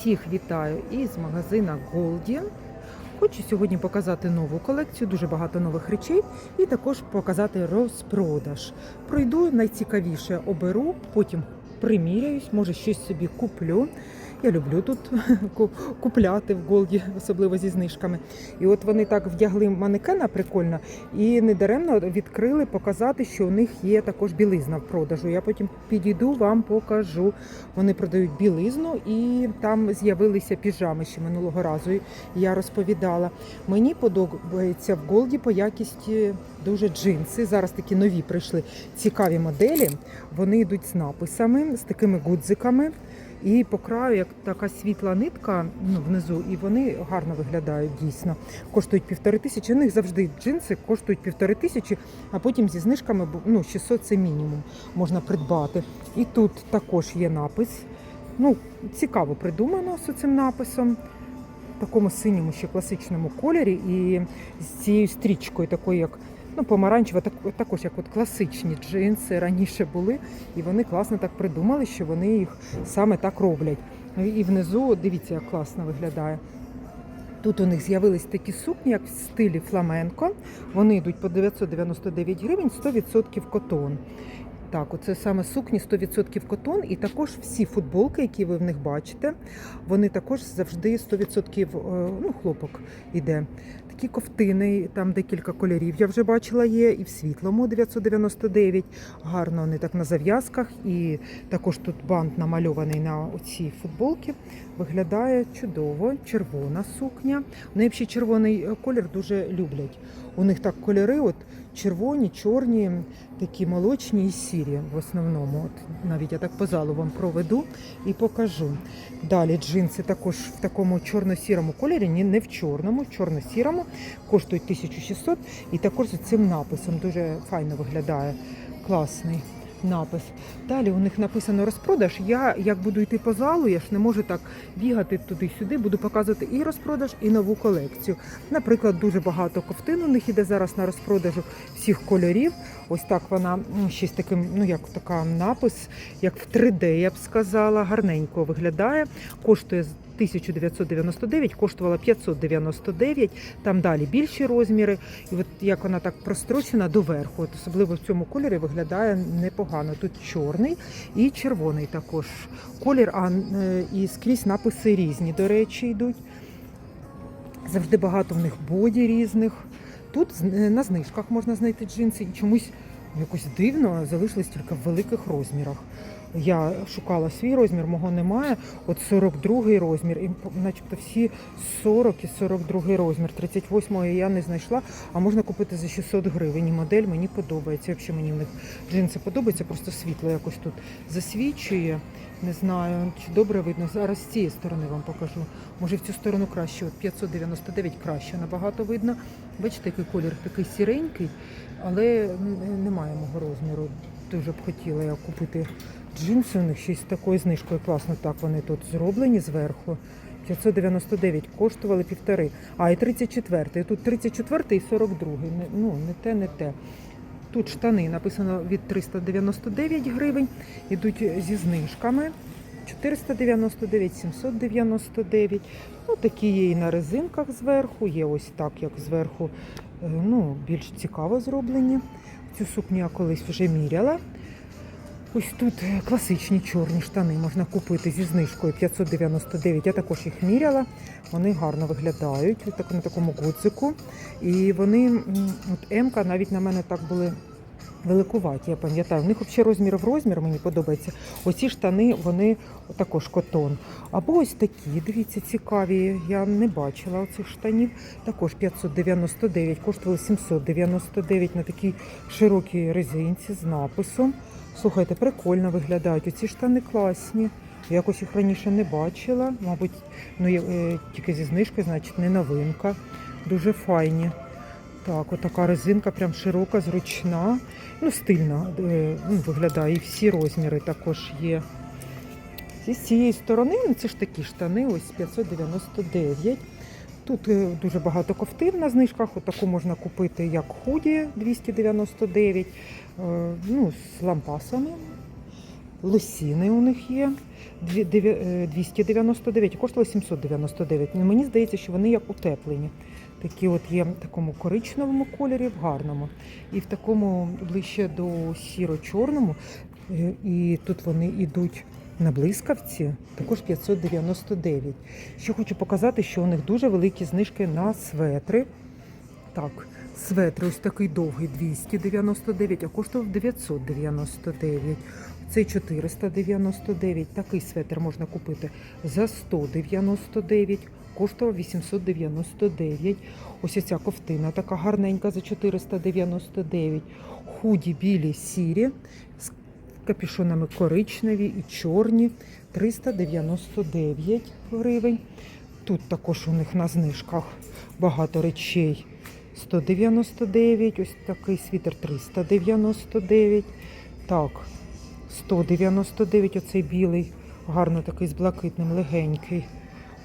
Всіх вітаю із магазина Goldian. Хочу сьогодні показати нову колекцію, дуже багато нових речей, і також показати розпродаж. Пройду найцікавіше оберу, потім приміряюсь, може щось собі куплю. Я люблю тут купляти в Голді, особливо зі знижками. І от вони так вдягли манекена прикольно і недаремно відкрили показати, що у них є також білизна в продажу. Я потім підійду, вам покажу. Вони продають білизну і там з'явилися піжами ще минулого разу. Я розповідала. Мені подобається в Голді по якісті дуже джинси. Зараз такі нові прийшли цікаві моделі. Вони йдуть з написами, з такими гудзиками. І по краю як така світла нитка ну, внизу, і вони гарно виглядають дійсно. Коштують півтори тисячі. У них завжди джинси коштують півтори тисячі, а потім зі знижками ну, 600 це мінімум можна придбати. І тут також є напис. Ну, цікаво придумано з цим написом. В такому синьому ще класичному кольорі і з цією стрічкою, такою як ну, помаранчева, так, також як от класичні джинси раніше були, і вони класно так придумали, що вони їх саме так роблять. І внизу, дивіться, як класно виглядає. Тут у них з'явились такі сукні, як в стилі фламенко. Вони йдуть по 999 гривень, 100% котон. Так, оце саме сукні 100% котон, і також всі футболки, які ви в них бачите, вони також завжди 100% е, ну, хлопок іде. Такі ковтини, там декілька кольорів я вже бачила є, і в світлому 999. Гарно вони так на зав'язках, і також тут бант намальований на оцій футболці. Виглядає чудово, червона сукня. Вони взагалі червоний е, колір дуже люблять. У них так кольори, от червоні, чорні, такі молочні і сірі в основному. От навіть я так по залу вам проведу і покажу. Далі джинси також в такому чорно-сірому кольорі, ні, не в чорному, в чорно-сірому, коштують 1600 і також з цим написом дуже файно виглядає. Класний напис. Далі у них написано розпродаж. Я як буду йти по залу, я ж не можу так бігати туди-сюди, буду показувати і розпродаж, і нову колекцію. Наприклад, дуже багато ковтин у них іде зараз на розпродажу всіх кольорів. Ось так вона з таким, ну як така напис, як в 3D, я б сказала, гарненько виглядає. Коштує 1999, коштувала 599, там далі більші розміри. І от як вона так прострочена доверху, от особливо в цьому кольорі виглядає непогано. Тут чорний і червоний також колір, а е, і скрізь написи різні, до речі, йдуть. Завжди багато в них боді різних. Тут е, на знижках можна знайти джинси і чомусь якось дивно залишились тільки в великих розмірах. Я шукала свій розмір, мого немає. От 42 розмір, і начебто всі 40 і 42 розмір. 38 я не знайшла, а можна купити за 600 гривень. І модель мені подобається. Взагалі мені в них джинси подобаються, просто світло якось тут засвічує. Не знаю, чи добре видно. Зараз з цієї сторони вам покажу. Може в цю сторону краще. От 599 краще набагато видно. Бачите, який колір такий сіренький, але немає мого розміру. Дуже б хотіла я купити джинси. У них з такою знижкою. Класно так вони тут зроблені зверху. 599 коштували півтори. А, і 34. Тут 34 і 42. Не, ну, не те, не те. Тут штани написано від 399 гривень, ідуть зі знижками. 499, 799. Ну, такі є і на резинках зверху, є ось так, як зверху, е, ну, більш цікаво зроблені. Цю сукню я колись вже міряла. Ось тут класичні чорні штани можна купити зі знижкою 599. Я також їх міряла. Вони гарно виглядають так, на такому гудзику. І вони, от М-ка навіть на мене так були великуваті, я пам'ятаю. В них взагалі розмір в розмір мені подобається. Оці штани, вони також котон. Або ось такі, дивіться, цікаві. Я не бачила оцих штанів. Також 599, коштували 799 на такій широкій резинці з написом. Слухайте, прикольно виглядають. Оці штани класні. Якось їх раніше не бачила. Мабуть, ну е, тільки зі знижкою, значить, не новинка. Дуже файні. Так, отака резинка, прям широка, зручна. Ну, стильна е, ну, виглядає. І всі розміри також є. Зі цієї сторони, ну це ж такі штани, ось 599. Тут е, дуже багато ковтин на знижках. Отаку можна купити як худі 299, е, ну, з лампасами. Лосіни у них є дві- дев'я- е, 299, коштували 799. Ну, Мені здається, що вони як утеплені. Такі от є в такому коричневому кольорі, в гарному. І в такому ближче до сіро-чорному. І тут вони йдуть на блискавці, також 599. Ще хочу показати, що у них дуже великі знижки на светри. Так, светри ось такий довгий 299, а коштував 999. Цей 499. Такий светр можна купити за 199, коштував 899. Ось ця ковтина така гарненька за 499. Худі білі сірі з капюшонами коричневі і чорні 399 гривень. Тут також у них на знижках багато речей. 199, ось такий світер 399. Так, 199, оцей білий, гарно такий з блакитним, легенький.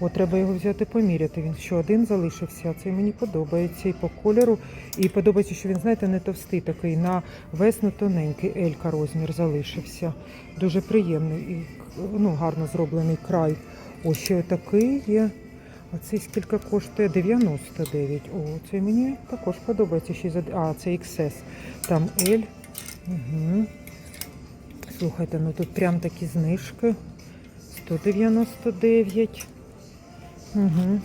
От треба його взяти поміряти. Він що один залишився. Цей мені подобається і по кольору. І подобається, що він, знаєте, не товстий такий, на весну тоненький Елька розмір залишився. Дуже приємний і ну, гарно зроблений край. Ось ще такий є. А цей скільки коштує? 99. О, цей мені також подобається. Ще за... А, це XS. Там L. Угу. Слухайте, ну тут прям такі знижки. 199. Угу.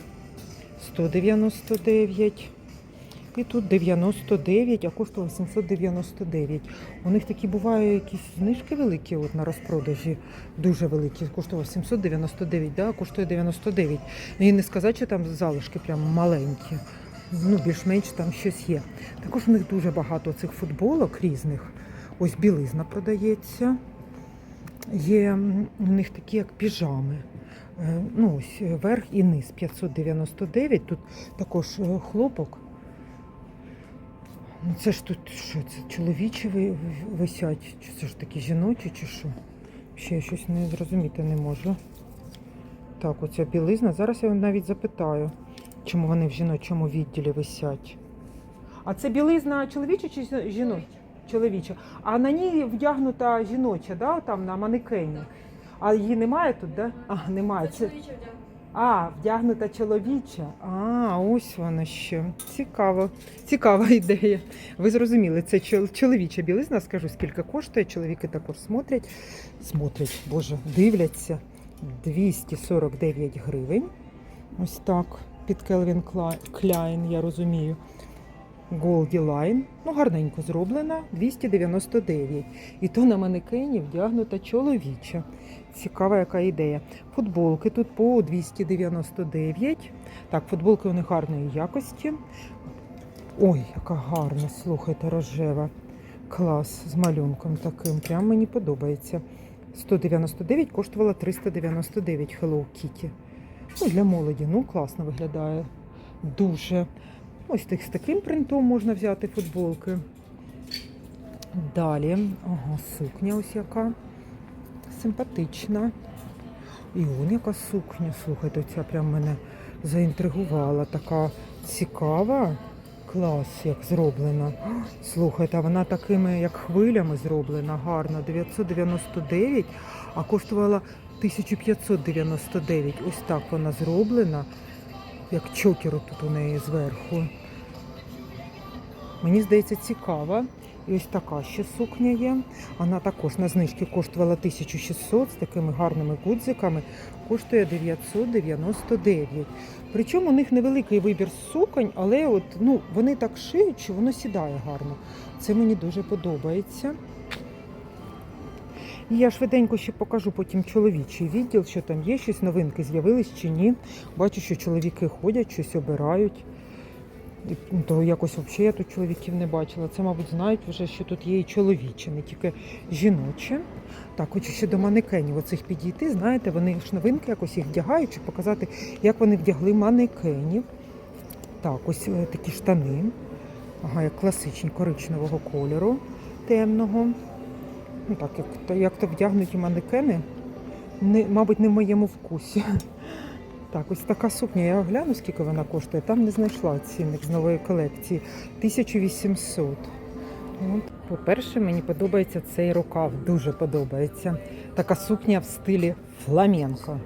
199. І тут 99, а коштував 799. У них такі бувають якісь знижки великі от на розпродажі, дуже великі. Коштував 799, да, коштує 99. Ну і не сказати, що там залишки прям маленькі. Ну, більш-менш там щось є. Також у них дуже багато цих футболок різних. Ось білизна продається. Є у них такі, як піжами. Е, Ну, ось е, верх і низ 599. Тут також е, хлопок. Ну це ж тут що, це чоловічі ви- ви- висять? Чи це ж такі жіночі, чи що? Ще я щось не зрозуміти не можу. Так, оця білизна. Зараз я навіть запитаю, чому вони в жіночому відділі висять. А це білизна чоловіча чи жіноча? Чоловіча. А на ній вдягнута жіноча, да, там на манекені. А її немає тут, да? А, немає. Це... А, вдягнута чоловіча. А, ось вона ще. Цікаво. Цікава ідея. Ви зрозуміли, це чоловіча білизна, скажу, скільки коштує. Чоловіки також смотрять. Смотрять, боже, дивляться. 249 гривень. Ось так. Під Келвін Кляйн, я розумію. Голді Line. Ну, гарненько зроблена. 299. І то на манекені вдягнута чоловіча. Цікава яка ідея. Футболки тут по 299. Так, футболки них гарної якості. Ой, яка гарна, слухайте, рожева. Клас з малюнком таким. Прям мені подобається. 199 коштувала 399 Hello Kitty. Ну, для молоді, ну класно виглядає. Дуже. Ось тих з таким принтом можна взяти футболки. Далі, ага, сукня ось яка. Симпатична. І он яка сукня, слухайте, ця прям мене заінтригувала. Така цікава. Клас, як зроблена. Слухайте, вона такими, як хвилями зроблена, гарна. 999, а коштувала 1599. Ось так вона зроблена. Як чокеру тут у неї зверху. Мені здається, цікава. І ось така ще сукня є. Вона також на знижці коштувала 1600 з такими гарними гудзиками. Коштує 999. Причому у них невеликий вибір суконь, але от, ну, вони так шиють, що воно сідає гарно. Це мені дуже подобається. І я швиденько ще покажу потім чоловічий відділ, що там є, щось новинки з'явились чи ні. Бачу, що чоловіки ходять, щось обирають. Ну, То якось взагалі я тут чоловіків не бачила. Це, мабуть, знають вже, що тут є і чоловічі, не тільки жіночі. Так, хочу ще до манекенів оцих підійти. Знаєте, вони ж новинки якось їх вдягають, щоб показати, як вони вдягли манекенів. Так, ось е, такі штани. Ага, як класичні коричневого кольору, темного. Ну так, як, то- як то вдягнуті манекени, не, мабуть, не в моєму вкусі. Так, ось така сукня. Я огляну, скільки вона коштує. Там не знайшла цінник з нової колекції. 1800. От, По-перше, мені подобається цей рукав, дуже подобається. Така сукня в стилі фламенко.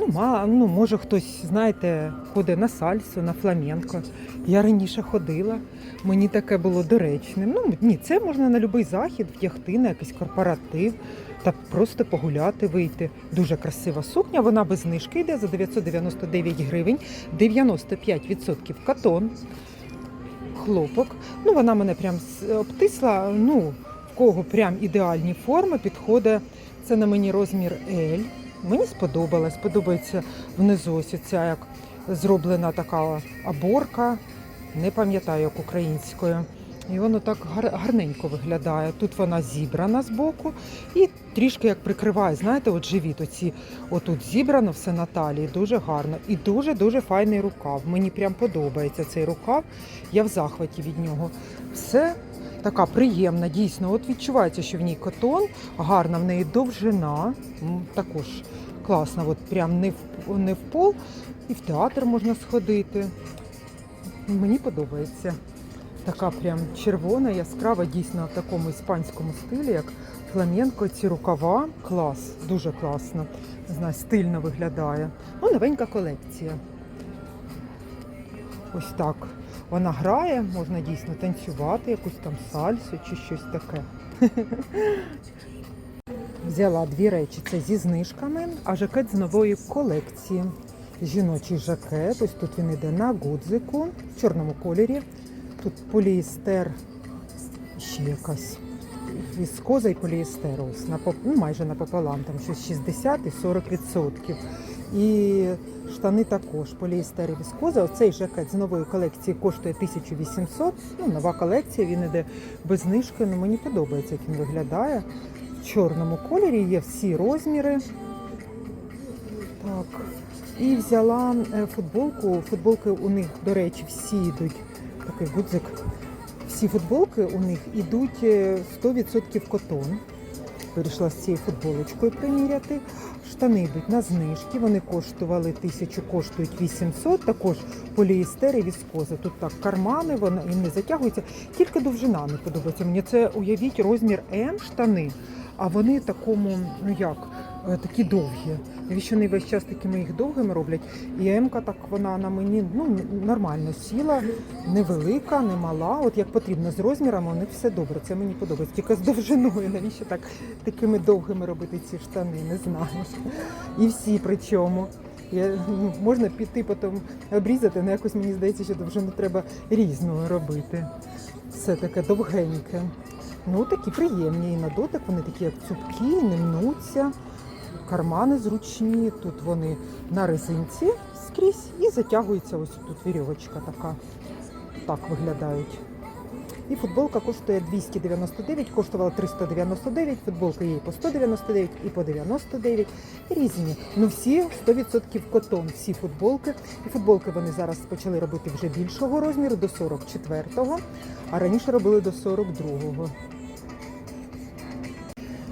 Ну, ма, ну, може хтось, знаєте, ходить на сальсу, на фламенко. Я раніше ходила, мені таке було доречним. Ну, ні, це можна на будь-який захід вдягти, на якийсь корпоратив та просто погуляти, вийти. Дуже красива сукня, вона без знижки йде за 999 гривень, 95% катон хлопок. Ну, вона мене прям обтисла. Ну, в кого прям ідеальні форми підходить. Це на мені розмір L. Мені сподобалось. Подобається внизу ось ця як зроблена така оборка. Не пам'ятаю, як українською. І воно так гар- гарненько виглядає. Тут вона зібрана з боку і трішки як прикриває, знаєте, от живіт, оці отут зібрано все на талії, дуже гарно. І дуже-дуже файний рукав. Мені прям подобається цей рукав. Я в захваті від нього. Все така приємна, дійсно. От відчувається, що в ній котон, гарна в неї довжина. Також класна, от прям не в, не в пол, і в театр можна сходити. Мені подобається. Така прям червона, яскрава, дійсно в такому іспанському стилі, як фламенко, ці рукава. Клас, дуже класно. Знаю, стильно виглядає. Ну, новенька колекція. Ось так. Вона грає, можна дійсно танцювати, якусь там сальсу чи щось таке. Взяла дві речі. Це зі знижками, а жакет з нової колекції. Жіночий жакет. Ось тут він йде на гудзику в чорному кольорі. Тут поліестер, ще якась віскоза і поліестер. Ось напоп... ну, майже напополам, там щось 60 і 40 відсотків. І штани також поліестер і віскоза. Оцей жакет з нової колекції коштує 1800. Ну, нова колекція, він іде без знижки. Ну, мені подобається, як він виглядає. В чорному кольорі є всі розміри. Так. І взяла е, футболку. Футболки у них, до речі, всі йдуть. Такий гудзик. Всі футболки у них йдуть е, 100% котон. Вирішила з цією футболочкою приміряти. Штани йдуть на знижки. Вони коштували 1000, коштують 800. Також поліестер і віскоза. Тут так кармани, вони і не затягуються. Тільки довжина не подобається. Мені це уявіть розмір М штани, а вони такому, ну як, такі довгі. Навіщо вони весь час такими їх довгими роблять? І М-ка так вона на мені ну, нормально сіла, невелика, не мала. От як потрібно з розмірами, у них все добре. Це мені подобається. Тільки з довжиною. Навіщо так такими довгими робити ці штани? Не знаю. І всі причому. Я, ну, можна піти потім обрізати, але якось мені здається, що довжину треба різною робити. Все таке довгеньке. Ну, такі приємні і на дотик, вони такі як цупкі, не мнуться. Кармани зручні, тут вони на резинці скрізь і затягується ось тут вірьовочка така. Так виглядають. І футболка коштує 299, коштувала 399, футболка і по 199, і по 99, різні. Ну всі 100% котон, всі футболки. І футболки вони зараз почали робити вже більшого розміру, до 44-го, а раніше робили до 42-го.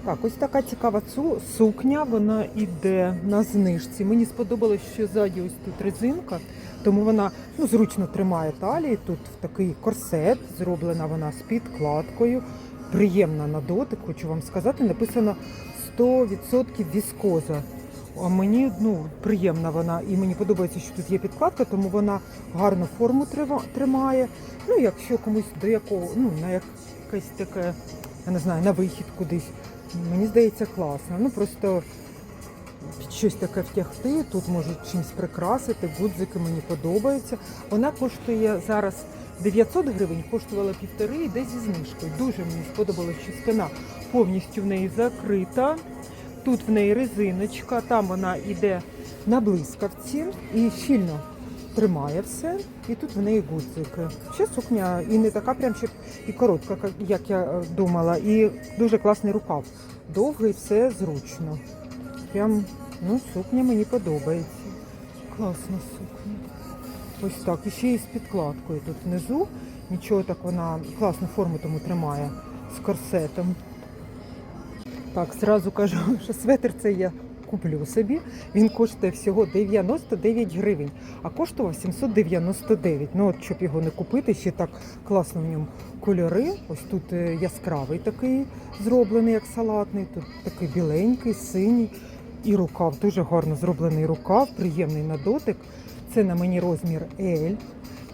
Так, ось така цікава цу сукня, вона йде на знижці. Мені сподобалось, що ззаді ось тут резинка, тому вона ну, зручно тримає талії. Тут такий корсет, зроблена вона з підкладкою. Приємна на дотик, хочу вам сказати. Написано 100% віскоза. А мені ну, приємна вона, і мені подобається, що тут є підкладка, тому вона гарну форму тримає. Ну, якщо комусь до якого, ну, на якесь таке, я не знаю, на вихід кудись. Мені здається, класно. Ну просто щось таке втягти, тут можуть чимось прикрасити, гудзики мені подобаються. Вона коштує зараз 900 гривень, коштувала півтори, і десь зі знижкою. Дуже мені сподобалося, що спина повністю в неї закрита. Тут в неї резиночка, там вона йде на блискавці і щільно тримає все. І тут в неї гудзики. Ще сукня і не така прям ще і коротка, як я е, думала, і дуже класний рукав. Довгий, все зручно. Прям, ну, сукня мені подобається. Класна сукня. Ось так. І ще і з підкладкою тут внизу. Нічого так вона класну форму тому тримає з корсетом. Так, зразу кажу, що светр це я куплю собі. Він коштує всього 99 гривень, а коштував 799. Ну от щоб його не купити, ще так класно в ньому кольори. Ось тут е, яскравий такий зроблений, як салатний, тут такий біленький, синій. І рукав, дуже гарно зроблений рукав, приємний на дотик. Це на мені розмір L.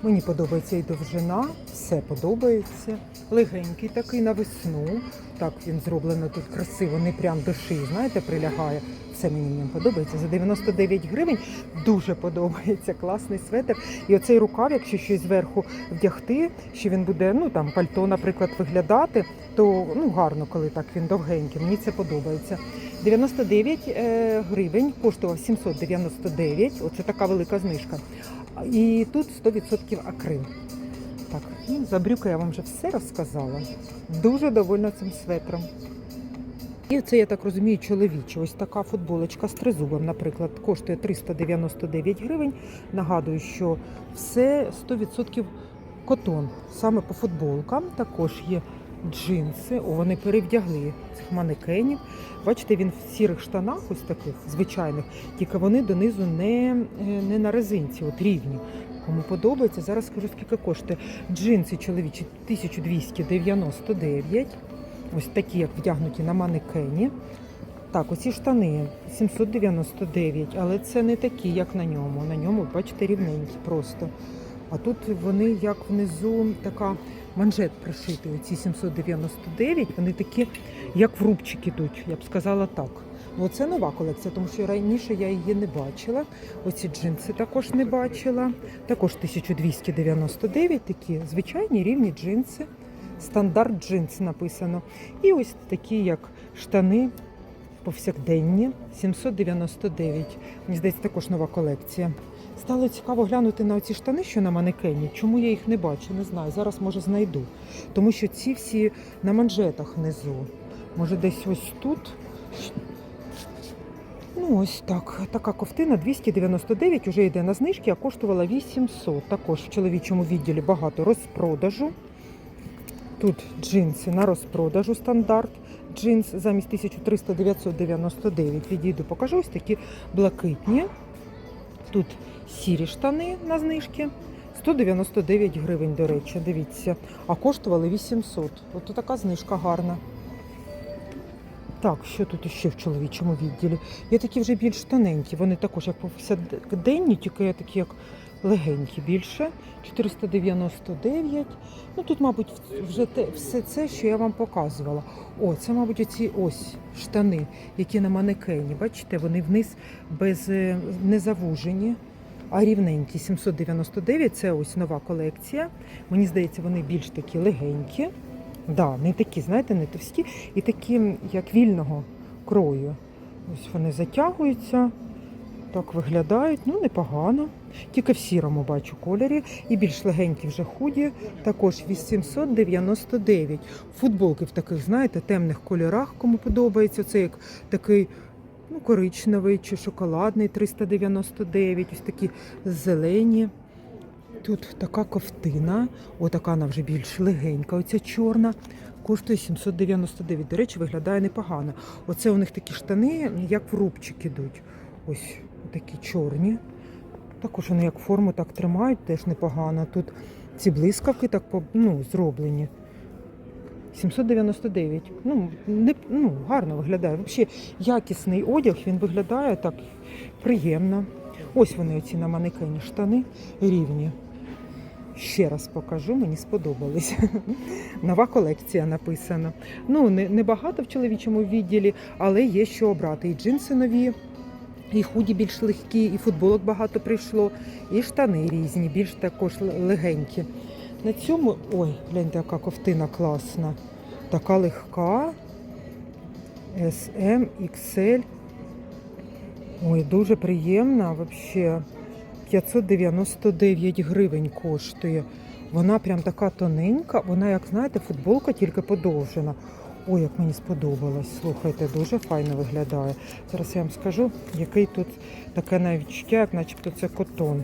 Мені подобається і довжина, все подобається. Легенький такий на весну. Так він зроблено тут красиво, не прям до шиї, знаєте, прилягає. Все мені в подобається. За 99 гривень дуже подобається. Класний светр. І оцей рукав, якщо щось зверху вдягти, що він буде, ну там пальто, наприклад, виглядати, то ну гарно, коли так він довгенький. Мені це подобається. 99 е, гривень, коштував 799. Оце така велика знижка. І тут 100% акрил. Так, ну, за брюки я вам вже все розказала. Дуже довольна цим светром. І це, я так розумію, чоловіче. Ось така футболочка з тризубом, наприклад, коштує 399 гривень. Нагадую, що все 100% котон. Саме по футболкам також є джинси. О, вони перевдягли цих манекенів. Бачите, він в сірих штанах, ось таких звичайних, тільки вони донизу не, е, не на резинці, от рівні. Кому подобається, зараз скажу, скільки коштує. Джинси чоловічі 1299. Ось такі, як вдягнуті на манекені. Так, оці штани 799, але це не такі, як на ньому. На ньому, бачите, рівненькі просто. А тут вони як внизу така манжет пришитий. Оці 799, вони такі, як в рубчик ідуть, я б сказала так. Ну, це нова колекція, тому що раніше я її не бачила. Оці джинси також не бачила. Також 1299, такі звичайні рівні джинси. Стандарт джинс написано. І ось такі, як штани повсякденні, 799. Мені здається, також нова колекція. Стало цікаво глянути на оці штани, що на манекені. Чому я їх не бачу, не знаю. Зараз може знайду. Тому що ці всі на манжетах внизу. Може, десь ось тут. Ну, ось так. Така ковтина 299 вже йде на знижки, а коштувала 800. Також в чоловічому відділі багато розпродажу. Тут джинси на розпродажу стандарт. Джинс замість 1300-999 відійду, покажу ось такі блакитні. Тут сірі штани на знижки. 199 гривень, до речі, дивіться. А коштували 800. От така знижка гарна. Так, що тут ще в чоловічому відділі? Є такі вже більш тоненькі. Вони також як повсякденні, тільки такі як легенькі більше. 499. Ну тут, мабуть, вже те, все це, що я вам показувала. О, це, мабуть, оці ось штани, які на манекені. Бачите, вони вниз без е, не завужені, а рівненькі. 799. Це ось нова колекція. Мені здається, вони більш такі легенькі. Да, не такі, знаєте, не товсті, і такі, як вільного крою. Ось вони затягуються, так виглядають, ну непогано. Тільки в сірому бачу кольорі. І більш легенькі вже худі, також 899. Футболки в таких, знаєте, темних кольорах, кому подобається. Це як такий ну, коричневий чи шоколадний 399, ось такі зелені. Тут така ковтина, отака вона вже більш легенька, оця чорна, коштує 799. До речі, виглядає непогано. Оце у них такі штани, як в рубчик ідуть. Ось такі чорні. Також вони як форму так тримають, теж непогано. Тут ці блискавки так ну, зроблені. 799. Ну, не, ну, гарно виглядає. Взагалі якісний одяг, він виглядає так приємно. Ось вони оці на манекені штани рівні. Ще раз покажу, мені сподобались. Нова колекція написана. Ну, не, не багато в чоловічому відділі, але є що обрати. І джинси нові, і худі більш легкі, і футболок багато прийшло, і штани різні, більш також легенькі. На цьому, ой, гляньте, яка ковтина класна. Така легка. SM, XL. Ой, дуже приємна взагалі. 599 гривень коштує. Вона прям така тоненька, вона, як знаєте, футболка тільки подовжена. Ой, як мені сподобалось. Слухайте, дуже файно виглядає. Зараз я вам скажу, який тут таке навіть як начебто це котон.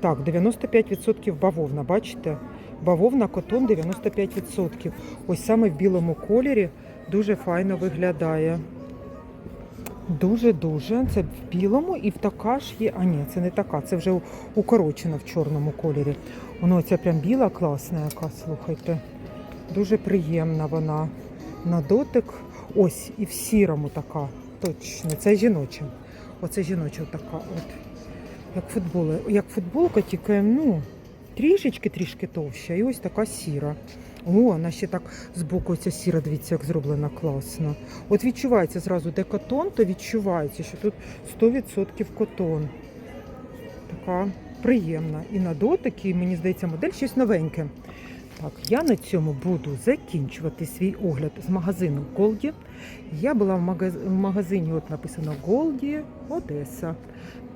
Так, 95% бавовна, бачите? Бавовна, котон 95%. Ось саме в білому кольорі дуже файно виглядає. Дуже-дуже. Це в білому і в така ж є. А ні, це не така, це вже укорочена в чорному кольорі. Воно ця прям біла, класна яка, слухайте. Дуже приємна вона. На дотик. Ось, і в сірому така. Точно. Це жіноча. Оце жіноча така. От. Як футболи. Як футболка, тільки ну, трішечки трішки товща. І ось така сіра. О, вона ще так збоку ця сіра, дивіться, як зроблена класно. От відчувається зразу, де котон, то відчувається, що тут 100% котон. Така приємна. І на дотик, і мені здається, модель щось новеньке. Так, я на цьому буду закінчувати свій огляд з магазину Голді. Я була в магазині, от написано Голді Одеса.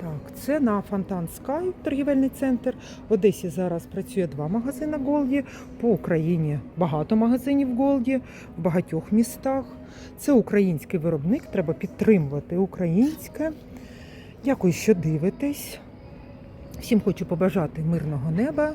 Так, це на Фонтан Скай торгівельний центр. В Одесі зараз працює два магазини Голді. По Україні багато магазинів Голді в багатьох містах. Це український виробник, треба підтримувати українське. Дякую, що дивитесь. Всім хочу побажати мирного неба.